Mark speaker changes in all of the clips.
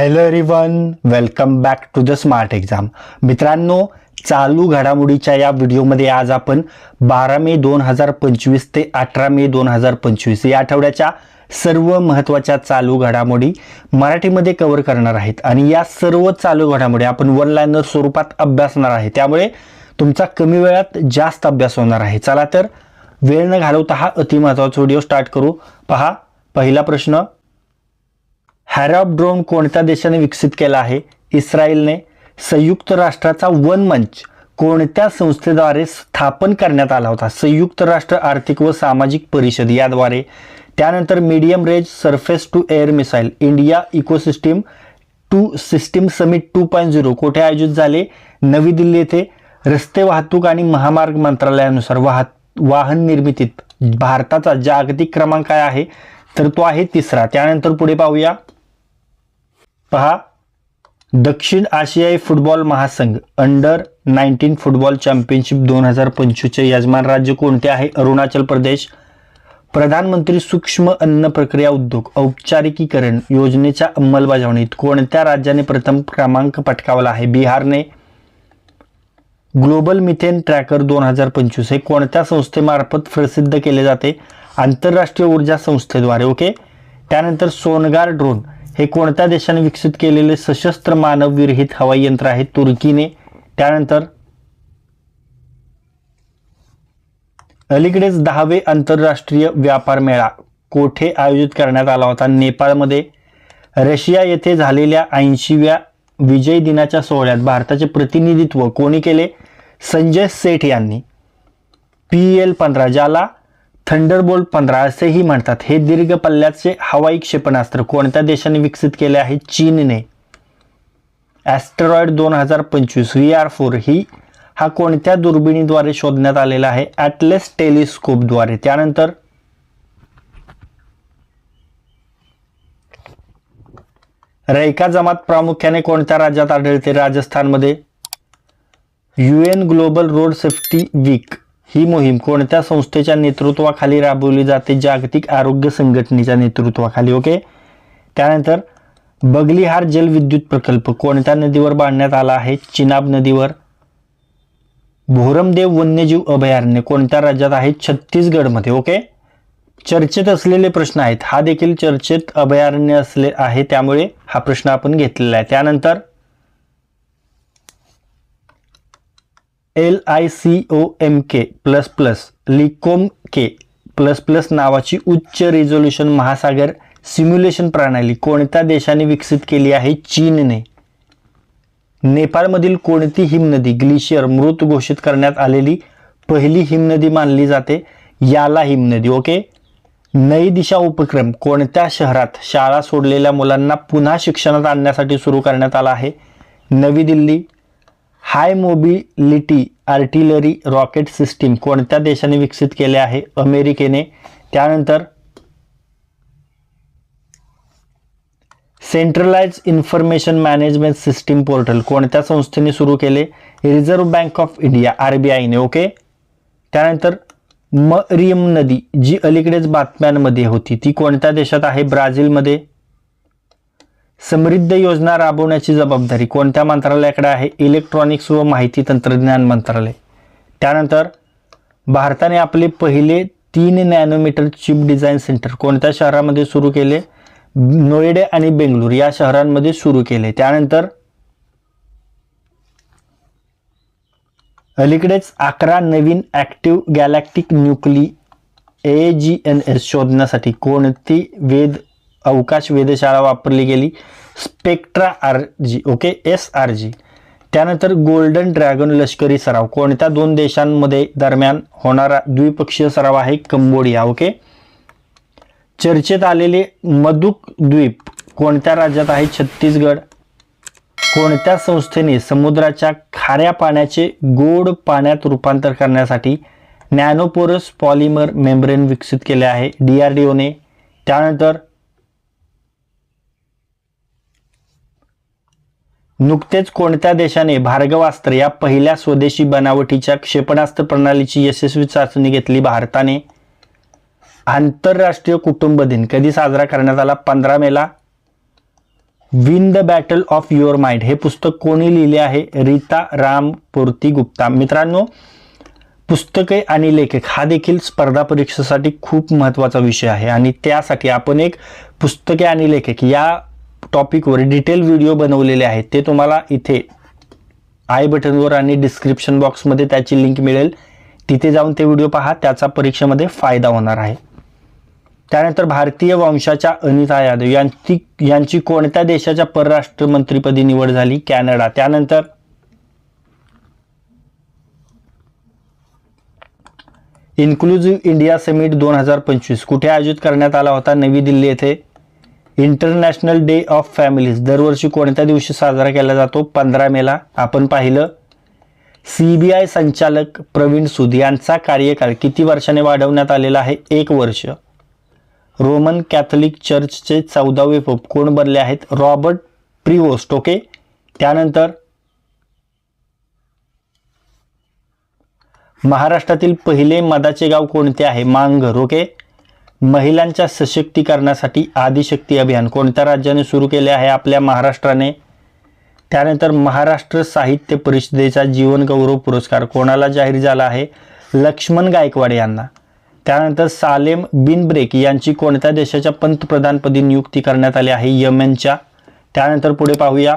Speaker 1: Hello everyone welcome back to the smart exam मित्रांनो चालू घडामोडीच्या या व्हिडिओमध्ये आज आपण बारा मे दोन हजार पंचवीस ते अठरा मे दोन हजार पंचवीस या आठवड्याच्या सर्व महत्त्वाच्या चालू घडामोडी मराठीमध्ये कव्हर करणार आहेत. आणि या सर्व चालू घडामोडी आपण वन लाईनर स्वरूपात अभ्यासणार आहे. त्यामुळे तुमचा कमी वेळात जास्त अभ्यास होणार आहे. चला तर वेळ न घालवता हा अतिमहत्वाचा व्हिडिओ स्टार्ट करू. पहा पहिला प्रश्न हॅरॉप ड्रोन कोणत्या देशाने विकसित केला आहे? इस्रायलने संयुक्त राष्ट्राचा वन मंच कोणत्या संस्थेद्वारे स्थापन करण्यात आला होता? संयुक्त राष्ट्र आर्थिक व सामाजिक परिषद याद्वारे. त्यानंतर medium range surface to air missile India ecosystem to system summit two point zero कोठे आयोजित झाले? नवी दिल्ली येथे रस्ते वाहतूक आणि महामार्ग मंत्रालयानुसार वाहत वाहन निर्मितीत भारताचा जागतिक क्रमांक काय आहे? तर तो आहे तिसरा. त्यानंतर पुढे पाहूया. पहा. दक्षिण आशियाई फुटबॉल महासंघ अंडर नाईन्टीन फुटबॉल चॅम्पियनशिप दोन हजार पंचवीसचे यजमान राज्य कोणते आहे? अरुणाचल प्रदेश. प्रधानमंत्री सूक्ष्म अन्न प्रक्रिया उद्योग औपचारिकीकरण योजनेच्या अंमलबजावणीत कोणत्या राज्याने प्रथम क्रमांक पटकावला आहे? बिहारने. ग्लोबल मिथेन ट्रॅकर दोन हजार पंचवीस हे कोणत्या संस्थेमार्फत प्रसिद्ध केले जाते? आंतरराष्ट्रीय ऊर्जा संस्थेद्वारे ओके? त्यानंतर सोनगार ड्रोन हे कोणत्या देशाने विकसित केलेले सशस्त्र मानव विरहित हवाई यंत्र आहे? तुर्कीने. त्यानंतर अलीकडेच दहावे आंतरराष्ट्रीय व्यापार मेळा. कोठे आयोजित करण्यात आला होता? नेपाळमध्ये. रशिया येथे झालेल्या ऐंशीव्या विजय दिनाच्या सोहळ्यात भारताचे प्रतिनिधित्व कोणी केले? संजय सेठ यांनी. पी एल पंधरा ज्याला थंडरबोल्ट पंधरा असेही म्हणतात. हे दीर्घ पल्ल्याचे हवाई क्षेपणास्त्र कोणत्या देशाने विकसित केले आहे? चीनने. ॲस्टेरॉइड दोन हजार पंचवीस व्ही आर फोर ही हा कोणत्या दुर्बिणीद्वारे शोधण्यात आलेला आहे? ॲटलेस टेलिस्कोपद्वारे त्यानंतर रैका जमात प्रामुख्याने कोणत्या राज्यात आढळते? राजस्थानमध्ये. U N global road safety week ही मोहीम कोणत्या संस्थेच्या नेतृत्वाखाली राबवली जाते? जागतिक आरोग्य संघटनेच्या नेतृत्वाखाली ओके? त्यानंतर बगलिहार जलविद्युत प्रकल्प कोणत्या नदीवर बांधण्यात आला आहे? चिनाब नदीवर. भोरमदेव वन्यजीव अभयारण्य कोणत्या राज्यात आहे? छत्तीसगडमध्ये ओके? चर्चेत असलेले प्रश्न आहेत. हा देखील चर्चेत अभयारण्य असले आहे त्यामुळे हा प्रश्न आपण घेतलेला आहे. त्यानंतर L I C O M K plus plus LICOM K plus plus नावाची उच्च रिझोल्युशन महासागर सिम्युलेशन प्रणाली कोणत्या देशाने विकसित केली आहे? चीनने. नेपाळमधील कोणती हिमनदी ग्लेशियर मृत घोषित करण्यात आलेली पहिली हिमनदी मानली जाते? याला हिमनदी ओके? नई दिशा उपक्रम कोणत्या शहरात शाळा सोडलेल्या मुलांना पुन्हा शिक्षणात आणण्यासाठी सुरू करण्यात आला आहे? नवी Delhi high mobility artillery rocket system कोणत्या देशाने विकसित केले आहे? अमेरिकेने. त्यानंतर centralize information management system portal कोणत्या संस्थेने सुरू केले? Reserve bank of India R B आयने okay? त्यानंतर मरियम नदी जी अलीकडेच बातम्यांमध्ये होती ती कोणत्या देशात आहे? ब्राझीलमध्ये. समृद्ध योजना राबवण्याची जबाबदारी कोणत्या मंत्रालयाकडे आहे? इलेक्ट्रॉनिक्स व माहिती तंत्रज्ञान मंत्रालय. त्यानंतर भारताने आपले पहिले तीन नॅनोमीटर चिप डिझाईन सेंटर कोणत्या शहरामध्ये सुरू केले? नोएडा आणि बेंगळूर या शहरांमध्ये सुरू केले. त्यानंतर अलीकडेच अकरा नवीन active galactic nuclei A G N S शोधण्यासाठी कोणती वेद अवकाश वेधशाळा वापरली गेली. Spectra R G okay S R G. त्यानंतर गोल्डन ड्रॅगन लष्करी सराव. कोणत्या दोन देशांमध्ये दरम्यान होणारा द्विपक्षीय सराव आहे? कंबोडिया ओके चर्चेत आलेले मधुक द्वीप कोणत्या राज्यात आहे? छत्तीसगड. कोणत्या संस्थेने समुद्राच्या खाऱ्या पाण्याचे गोड पाण्यात रूपांतर करण्यासाठी नॅनोपोरस पॉलिमर मेम्ब्रेन विकसित केले आहे? डी आर डी ओने त्यानंतर नुकतेच कोणत्या देशाने भार्गवास्त्र या पहिल्या स्वदेशी बनावटीच्या क्षेपणास्त्र प्रणालीची यशस्वी चाचणी घेतली भारताने? आंतरराष्ट्रीय कुटुंब दिन कधी साजरा करण्यात आला? पंधरा मेला win the battle of your mind हे पुस्तक कोणी लिहिले आहे? रीता रामपूर्ती गुप्ता मित्रांनो पुस्तके आणि लेखक हा देखील स्पर्धा परीक्षेसाठी खूप महत्त्वाचा विषय आहे. आणि त्यासाठी आपण एक पुस्तके आणि लेखक या टॉपिकवर डिटेल व्हिडिओ बनवलेले आहेत ते तुम्हाला इथे आय बटनवर आणि डिस्क्रिप्शन बॉक्समध्ये त्याची लिंक मिळेल. तिथे जाऊन ते व्हिडिओ पहा त्याचा परीक्षेमध्ये फायदा होणार आहे. त्यानंतर भारतीय वंशाच्या अनिता यादव यांची यांची कोणत्या देशाच्या परराष्ट्र मंत्रीपदी निवड झाली? कॅनडा. त्यानंतर इन्क्लुझिव्ह इंडिया समिट दोन हजार पंचवीस कुठे आयोजित करण्यात आला होता? नवी दिल्ली येथे. इंटरनॅशनल डे ऑफ फॅमिलीज दरवर्षी कोणत्या दिवशी साजरा केला जातो? पंधरा मेला आपण पाहिलं. सी बी आय संचालक प्रवीण सूद यांचा कार्यकाळ किती वर्षाने वाढवण्यात आलेला आहे? एक वर्ष. रोमन कॅथलिक चर्चचे चौदावे पोप कोण बनले आहेत? Robert Prevost okay? त्यानंतर महाराष्ट्रातील पहिले मदाचे गाव कोणते आहे? मांगर ओके? महिलांच्या सशक्तीकरणासाठी आदिशक्ती अभियान कोणत्या राज्याने सुरू केले आहे आपल्या महाराष्ट्राने? त्यानंतर महाराष्ट्र साहित्य परिषदेचा जीवनगौरव पुरस्कार कोणाला जाहीर झाला आहे? लक्ष्मण गायकवाड यांना. त्यानंतर सालेम बिन ब्रेक यांची कोणत्या देशाच्या पंतप्रधानपदी नियुक्ती करण्यात आली आहे? यमेनच्या. त्यानंतर पुढे पाहूया.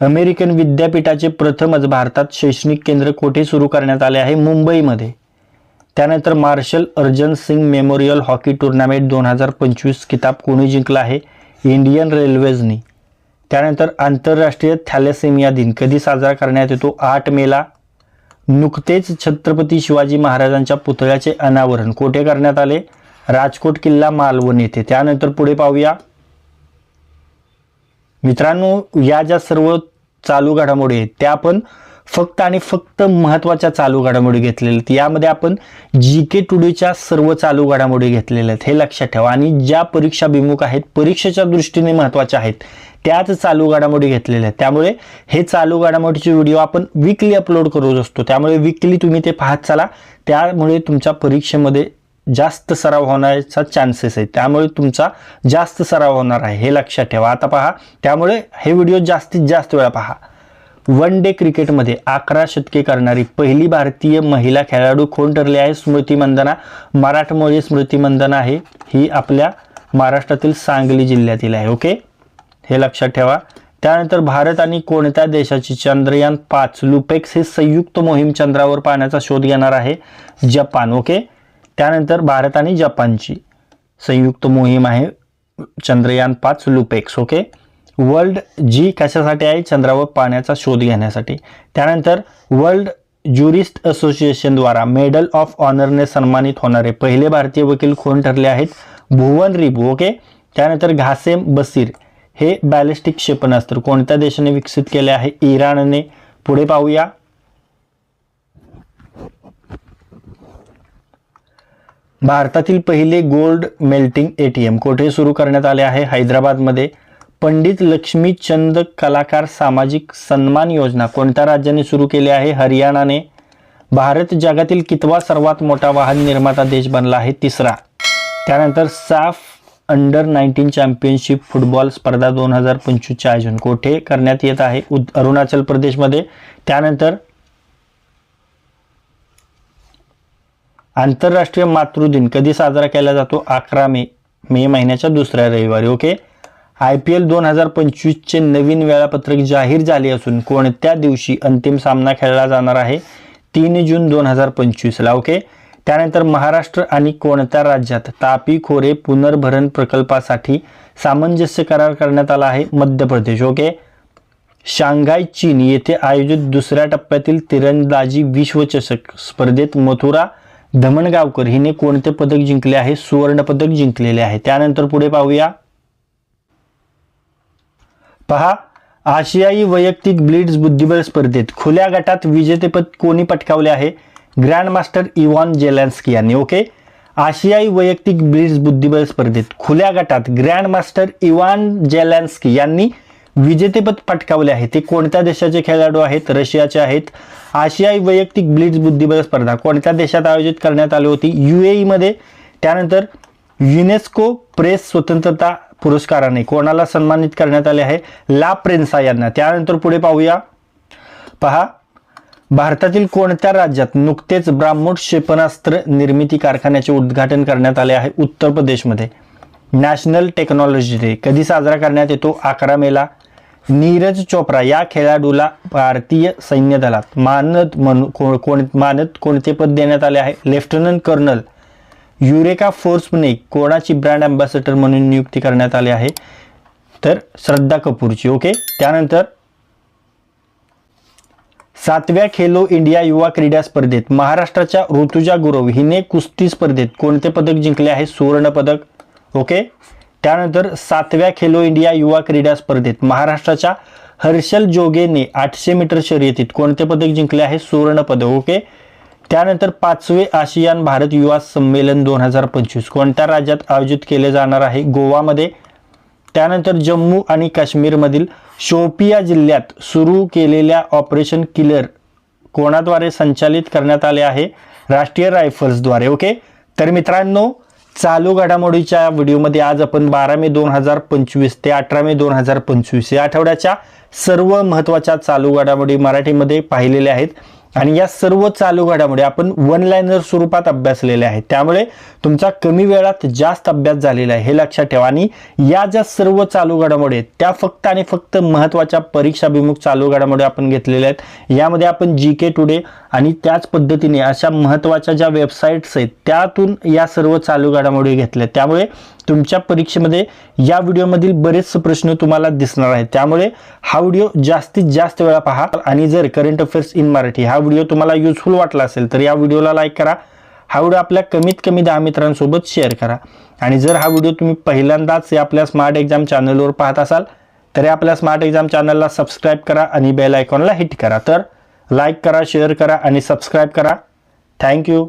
Speaker 1: अमेरिकन विद्यापीठाचे प्रथमच भारतात शैक्षणिक केंद्र कोठे सुरू करण्यात आले आहे? मुंबईमध्ये. त्यानंतर marshal Arjan Singh memorial hockey tournament दोन हजार पंचवीस किताब कोणी जिंकला आहे? इंडियन रेल्वेजनी. त्यानंतर आंतरराष्ट्रीय थॅलेसेमिया दिन. कधी साजरा करण्यात येतो? आठ मेला. नुकतेच छत्रपती शिवाजी महाराजांच्या पुतळ्याचे अनावरण. कोठे करण्यात आले? राजकोट किल्ला मालवण येथे. त्यानंतर पुढे पाहूया. मित्रांनो या ज्या सर्व चालू घडामोडी आहेत त्या आपण फक्त आणि फक्त महत्त्वाच्या चालू घडामोडी घेतलेल्या आहेत. यामध्ये आपण जी के टुडेच्या सर्व चालू घडामोडी घेतलेल्या आहेत. हे लक्षात ठेवा. आणि ज्या परीक्षा विमुख आहेत परीक्षेच्या दृष्टीने महत्त्वाच्या आहेत त्याच चालू घडामोडी घेतलेल्या आहेत. त्यामुळे हे चालू घडामोडीचे व्हिडिओ आपण विकली अपलोड करत असतो. त्यामुळे विकली तुम्ही ते पाहत चला. त्यामुळे तुमच्या परीक्षेमध्ये जास्त सराव होण्याचा चान्सेस आहे त्यामुळे तुमचा जास्त सराव होणार आहे. हे लक्षात ठेवा. आता पहा. त्यामुळे हे व्हिडिओ जास्तीत जास्त वेळा पहा. वन डे क्रिकेटमध्ये अकरा शतके करणारी पहिली भारतीय महिला खेळाडू कोण ठरली आहे? स्मृती मंदना. मराठमोळी स्मृती मंदना आहे. ही आपल्या महाराष्ट्रातील सांगली जिल्ह्यातील आहे. ओके? हे लक्षात ठेवा. त्यानंतर भारत आणि कोणत्या देशाची चंद्रयान पाच लुपेक्स हे संयुक्त मोहीम चंद्रावर पाहण्याचा शोध घेणार आहे? जपान. ओके? त्यानंतर भारत आणि जपानची संयुक्त मोहीम आहे. चंद्रयान पाच लुपेक्स. ओके? वर्ल्ड जी कशासाठी आहे? चंद्रावर पाण्याचा शोध घेण्यासाठी. त्यानंतर वर्ल्ड ज्युरिस्ट असोसिएशनद्वारा मेडल ऑफ ऑनरने सन्मानित होणारे पहिले भारतीय वकील कोण ठरले आहेत? भुवन रिबू ओके? त्यानंतर घासेम बसीर. हे बॅलिस्टिक क्षेपणास्त्र कोणत्या देशाने विकसित केले आहे? इराणने. पुढे पाहूया. भारतातील पहिले गोल्ड मेल्टिंग एटीएम कोठे सुरू करण्यात आले आहे? हैदराबादमध्ये. पंडित लक्ष्मीचंद कलाकार सामाजिक सन्मान योजना कोणत्या राज्याने सुरू केली आहे? हरियाणाने. भारत जगातील कितवा सर्वात मोठा वाहन निर्माता देश बनला आहे? तिसरा. त्यानंतर साफ अंडर नाईन्टीन चॅम्पियनशिप फुटबॉल स्पर्धा दोन हजार पंचवीसचे आयोजन कोठे करण्यात येत आहे? उद अरुणाचल प्रदेशमध्ये. त्यानंतर आंतरराष्ट्रीय मातृदिन कधी साजरा केला जातो? अकरा मे मे महिन्याच्या दुसऱ्या रविवारी ओके? आय पी एल दोन हजार पंचवीसचे नवीन वेळापत्रक जाहीर झाले असून कोणत्या दिवशी अंतिम सामना खेळला जाणार आहे तीन जून दोन हजार पंचवीसला ओके? त्यानंतर महाराष्ट्र आणि कोणत्या राज्यात तापी खोरे पुनर्भरण प्रकल्पासाठी सामंजस्य करार करण्यात आला आहे? मध्य प्रदेश ओके? शांघाय चीन येथे आयोजित दुसऱ्या टप्प्यातील तिरंदाजी विश्वचषक स्पर्धेत मथुरा धमणगावकर हिने कोणते पदक जिंकले आहे? सुवर्ण पदक जिंकलेले आहे. त्यानंतर पुढे पाहूया. पहा आशियाई वैयक्तिक ब्लिड्स बुद्धिबळ स्पर्धेत खुल्या गटात विजेतेपद कोणी पटकावले आहे? ग्रँड मास्टर इव्हॉन जेलॅन्स्की यांनी ओके? आशियाई वैयक्तिक ब्लिड्स बुद्धिबळ स्पर्धेत खुल्या गटात ग्रँड मास्टर जेलॅन्स्की यांनी विजेतेपद पटकावले आहे. ते कोणत्या देशाचे खेळाडू आहेत? रशियाचे आहेत. आशियाई वैयक्तिक ब्लिड्स बुद्धिबळ स्पर्धा कोणत्या देशात आयोजित करण्यात आली होती? यू मध्ये. त्यानंतर युनेस्को प्रेस स्वतंत्रता पुरस्काराने कोणाला सन्मानित करण्यात आले आहे? ला प्रेन्सा यांना. त्यानंतर पुढे पाहूया. पहा. भारतातील कोणत्या राज्यात नुकतेच ब्राह्मण क्षेपणास्त्र निर्मिती कारखान्याचे उद्घाटन करण्यात आले आहे? उत्तर प्रदेशमध्ये. National technology day. कधी साजरा करण्यात येतो? अकरा मेला. नीरज चोप्रा या खेळाडूला भारतीय सैन्य दलात मानद म्हणून को- कोण मानद कोणते पद देण्यात आले आहे? लेफ्टनंट कर्नल युरेका फोर्सने कोणाची ब्रँड अँबॅसेडर म्हणून नियुक्ती करण्यात आली आहे? तर श्रद्धा कपूरची ओके? त्यानंतर सातव्या खेलो इंडिया युवा क्रीडा स्पर्धेत महाराष्ट्राच्या ऋतुजा गुरव हिने कुस्ती स्पर्धेत कोणते पदक जिंकले आहे? सुवर्ण पदक ओके? त्यानंतर सातव्या खेलो इंडिया युवा क्रीडा स्पर्धेत महाराष्ट्राच्या हर्षल जोगेने आठशे मीटर शर्यतीत कोणते पदक जिंकले आहे? सुवर्ण पदक ओके? त्यानंतर पाचवे आशियान भारत युवा संमेलन दोन हजार पंचवीस. कोणत्या राज्यात आयोजित केले जाणार आहे? गोवामध्ये. त्यानंतर जम्मू आणि काश्मीरमधील शोपिया जिल्ह्यात सुरू केलेल्या ऑपरेशन किलर कोणाद्वारे संचालित करण्यात आले आहे? राष्ट्रीय रायफल्सद्वारे. ओके? तर मित्रांनो चालू घडामोडीच्या व्हिडिओमध्ये आज आपण बारा मे दोन हजार पंचवीस ते अठरा मे दोन हजार पंचवीस या आठवड्याच्या सर्व महत्त्वाच्या चालू घडामोडी मराठीमध्ये पाहिलेल्या आहेत. आणि या सर्व चालू घडामोडी आपण वन लाईनर स्वरूपात अभ्यासलेले आहे त्यामुळे तुमचा कमी वेळात जास्त अभ्यास झालेला आहे हे लक्षात ठेवा. आणि या ज्या सर्व चालू घडामोडी आहेत त्या फक्त आणि फक्त महत्त्वाच्या परीक्षाभिमुख चालू घडामोडी आपण घेतलेल्या आहेत. यामध्ये आपण जी के टुडे आणि त्याच पद्धतीने अशा महत्त्वाच्या ज्या वेबसाईट्स आहेत त्यातून या सर्व चालू घडामोडी घेतल्या. त्यामुळे तुमच्या परीक्षेमध्ये या व्हिडिओमधील बरेच प्रश्न तुम्हाला दिसणार आहेत. त्यामुळे हा व्हिडिओ जास्तीत जास्त वेळा पहा. आणि जर करंट अफेअर्स इन मराठी हा व्हिडिओ तुम्हाला युजफुल वाटला असेल तर या व्हिडिओला लाईक करा. हा व्हिडिओ आपल्या कमीत कमी दहा मित्रांसोबत शेअर करा. आणि जर हा व्हिडिओ तुम्ही पहिल्यांदाच या आपल्या स्मार्ट एक्झाम चॅनलवर पाहत असाल तर आपल्या स्मार्ट एक्झाम चॅनलला सबस्क्राईब करा आणि बेल आयकॉनला हिट करा. तर लाईक करा शेअर करा आणि सबस्क्राईब करा. थँक्यू